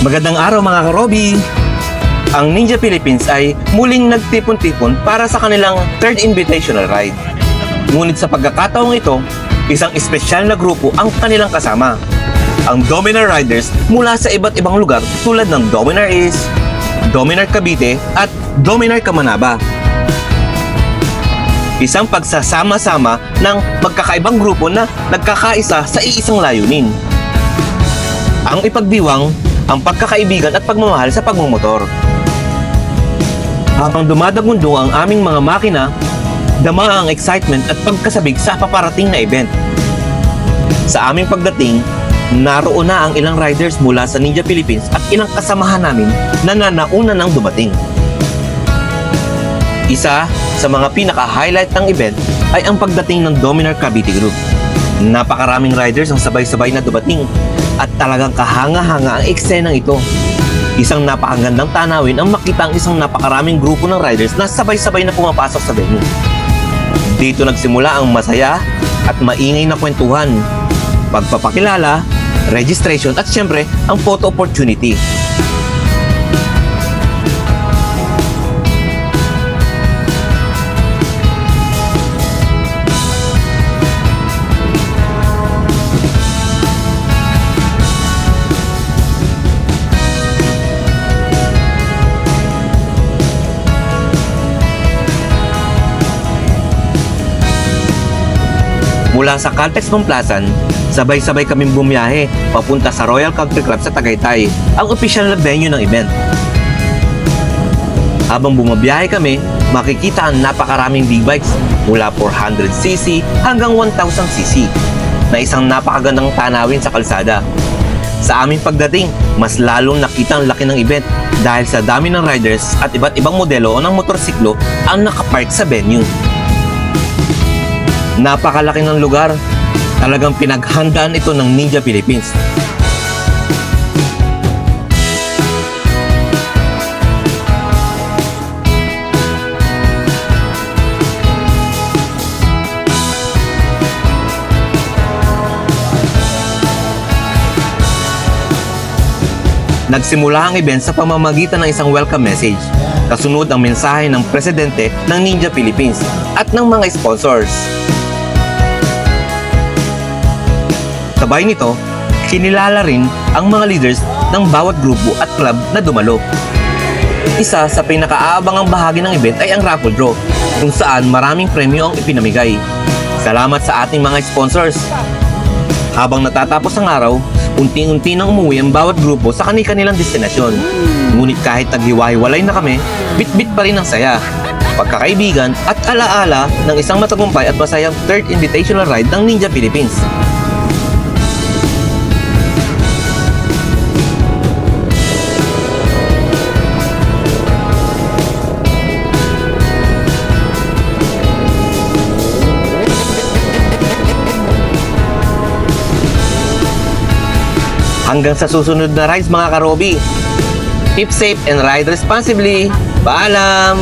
Magandang araw mga karobi! Ang Ninja Philippines ay muling nagtipon-tipon para sa kanilang third invitational ride. Ngunit sa pagkakataong ito, isang espesyal na grupo ang kanilang kasama. Ang Dominar Riders mula sa iba't ibang lugar tulad ng Dominar East, Dominar Cavite at Dominar Camanaba. Isang pagsasama-sama ng magkakaibang grupo na nagkakaisa sa iisang layunin. Ang ipagdiwang ang pagkakaibigan at pagmamahal sa pagmumotor. Habang dumadagundong ang aming mga makina, dama ang excitement at pagkasabik sa paparating na event. Sa aming pagdating, naroon na ang ilang riders mula sa Ninja Philippines at ilang kasamahan namin na nanauna nang dumating. Isa sa mga pinaka-highlight ng event ay ang pagdating ng Dominar Cavite Group. Napakaraming riders ang sabay-sabay na dumating at talagang kahanga-hanga ang eksenang ito. Isang napakagandang tanawin ang makita ang isang napakaraming grupo ng riders na sabay-sabay na pumapasok sa venue. Dito nagsimula ang masaya at maingay na kwentuhan, pagpapakilala, registration at syempre ang photo opportunity. Mula sa Caltex Complasan, sabay-sabay kaming bumiyahe papunta sa Royal Country Club sa Tagaytay, ang opisyal na venue ng event. Habang bumabiyahe kami, makikita ang napakaraming big bikes mula 400cc hanggang 1000cc na isang napakagandang tanawin sa kalsada. Sa aming pagdating, mas lalong nakita ang laki ng event dahil sa dami ng riders at iba't ibang modelo ng motorsiklo ang nakapark sa venue. Napakalaki ng lugar. Talagang pinaghandaan ito ng Ninja Philippines. Nagsimula ang event sa pamamagitan ng isang welcome message. Kasunod ang mensahe ng presidente ng Ninja Philippines at ng mga sponsors. Sabay nito, kinilala rin ang mga leaders ng bawat grupo at club na dumalo. Isa sa pinakaabangang bahagi ng event ay ang raffle draw, kung saan maraming premyo ang ipinamigay. Salamat sa ating mga sponsors. Habang natatapos ang araw, unti-unti nang umuwi ang bawat grupo sa kanilang destinasyon. Ngunit kahit naghiwa-hiwalay na kami, bit-bit pa rin ang saya, pagkakaibigan at alaala ng isang matagumpay at masayang third invitational ride ng Ninja Philippines. Hanggang sa susunod na rides mga karobi. Keep safe and ride responsibly. Paalam!